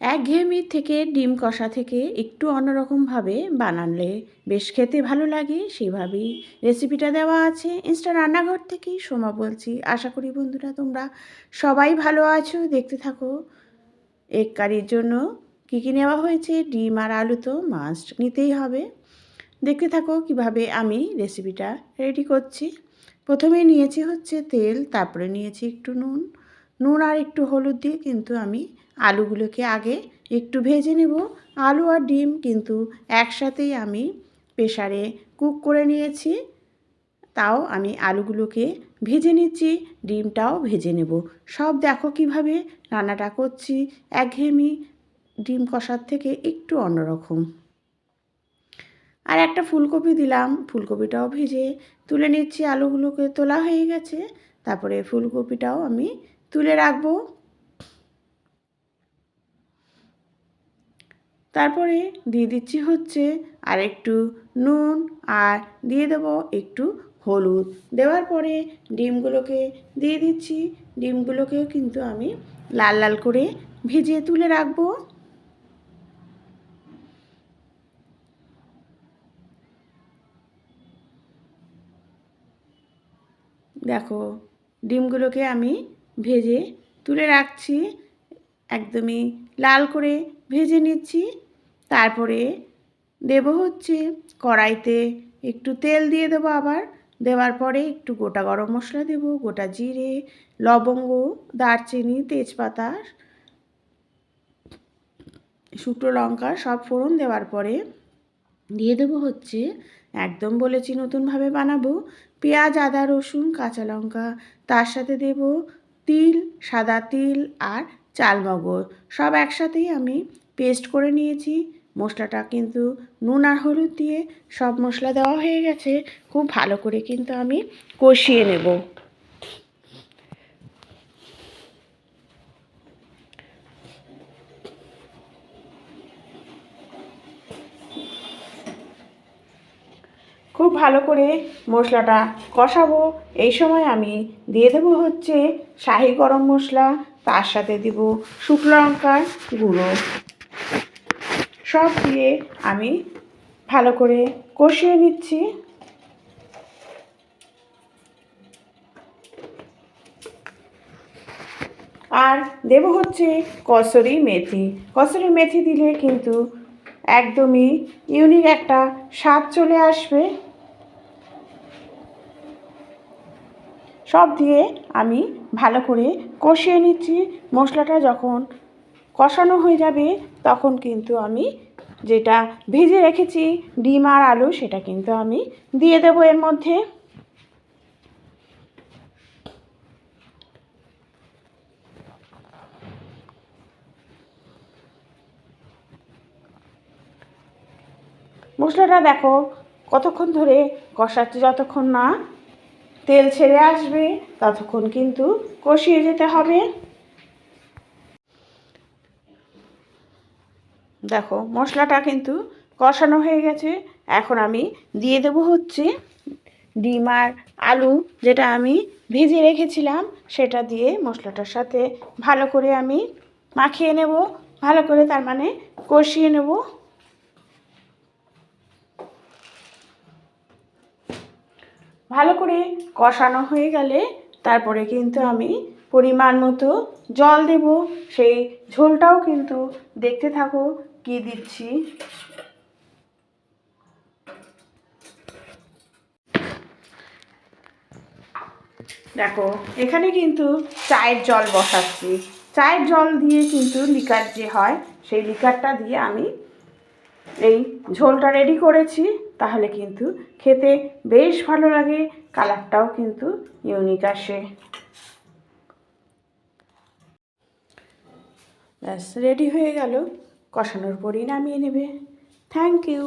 একঘেয়েমি থেকে ডিম কষা থেকে একটু অন্যরকমভাবে বানালে বেশ খেতে ভালো লাগে, সেভাবেই রেসিপিটা দেওয়া আছে ইনস্টা রান্নাঘর থেকেই সোমা বলছি, আশা করি বন্ধুরা তোমরা সবাই ভালো আছো, দেখতে থাকো। এক কারির জন্য কী কী নেওয়া হয়েছে? ডিম আর আলু তো মাস্ট নিতেই হবে। দেখতে থাকো কীভাবে আমি রেসিপিটা রেডি করছি। প্রথমে নিয়েছি হচ্ছে তেল, তারপরে নিয়েছি একটু নুন। নুন আর একটু হলুদ দিয়ে কিন্তু আমি আলুগুলোকে আগে একটু ভেজে নেব। আলু আর ডিম কিন্তু একসাথেই আমি প্রেশারে কুক করে নিয়েছি। তাও আমি আলুগুলোকে ভেজে নিচ্ছি, ডিমটাও ভেজে নেব। সব দেখো কীভাবে রান্নাটা করছি। একঘেয়েমি ডিম কষার থেকে একটু অন্যরকম। আর একটা ফুলকপি দিলাম। ফুলকপিটাও ভেজে তুলে নিচ্ছি। আলুগুলোকে তোলা হয়ে গেছে। তারপরে ফুলকপিটাও আমি তুলে রাখব। তারপরে দিয়ে দিচ্ছি হচ্ছে আর একটু নুন আর দিয়ে দেব একটু হলুদ। দেওয়ার পরে ডিমগুলোকে দিয়ে দিচ্ছি। ডিমগুলোকেও কিন্তু আমি লাল লাল করে ভেজে তুলে রাখব। দেখো, ডিমগুলোকে আমি ভেজে তুলে রাখছি। একদমই লাল করে ভেজে নিচ্ছি। তারপরে দেব হচ্ছে কড়াইতে একটু তেল দিয়ে দেবো আবার। দেওয়ার পরে একটু গোটা গরম মশলা দেব, গোটা জিরে, লবঙ্গ, দারচিনি, তেজপাতা, শুকনো লঙ্কা সব ফোড়ন দেওয়ার পরে দিয়ে দেবো হচ্ছে একদম বলেছি নতুনভাবে বানাবো, পেঁয়াজ, আদা, রসুন, কাঁচা লঙ্কা, তার সাথে দেব তিল, সাদা তিল আর চালমগজ সব একসাথেই আমি পেস্ট করে নিয়েছি। মশলাটা কিন্তু নুন আর হলুদ দিয়ে সব মশলা দেওয়া হয়ে গেছে। খুব ভালো করে কিন্তু আমি কষিয়ে নেব। খুব ভালো করে মশলাটা কষাবো। এই সময় আমি দিয়ে দেবো হচ্ছে শাহি গরম মশলা, তার সাথে দিব শুকনো লঙ্কার গুঁড়ো। সব দিয়ে আমি ভালো করে কষিয়ে নিচ্ছি। আর দেব হচ্ছে কসুরি মেথি। কসুরি মেথি দিলে কিন্তু একদমই ইউনিক একটা স্বাদ চলে আসবে। সব দিয়ে আমি ভালো করে কষিয়ে নিচ্ছি। মশলাটা যখন কষানো হয়ে যাবে, তখন কিন্তু আমি যেটা ভেজে রেখেছি, ডিম আর আলু, সেটা কিন্তু আমি দিয়ে দেবো এর মধ্যে। মশলাটা দেখো, কতক্ষণ ধরে কষাচ্ছি যতক্ষণ না তেল ছেড়ে আসবে, ততক্ষণ কিন্তু কষিয়ে যেতে হবে। দেখো, মশলাটা কিন্তু কষানো হয়ে গেছে। এখন আমি দিয়ে দেবো হচ্ছে ডিম আর আলু, যেটা আমি ভেজে রেখেছিলাম, সেটা দিয়ে মশলাটার সাথে ভালো করে আমি মাখিয়ে নেব। ভালো করে তার মানে কষিয়ে নেব। ভালো করে কষানো হয়ে গেলে তারপরে কিন্তু আমি পরিমাণ মতো জল দেব। সেই ঝোলটাও কিন্তু দেখতে থাকো কি দিচ্ছি। দেখো, এখানে কিন্তু চায়ের জল বসাচ্ছি। চায়ের জল দিয়ে কিন্তু লিকার যে হয়, সেই লিকারটা দিয়ে আমি এই ঝোলটা রেডি করেছি। তাহলে কিন্তু খেতে বেশ ভালো লাগে কালারটাও কিন্তু ইউনিক আসে। ব্যাস রেডি হয়ে গেল। কষানোর পরই নামিয়ে নেবে। Thank you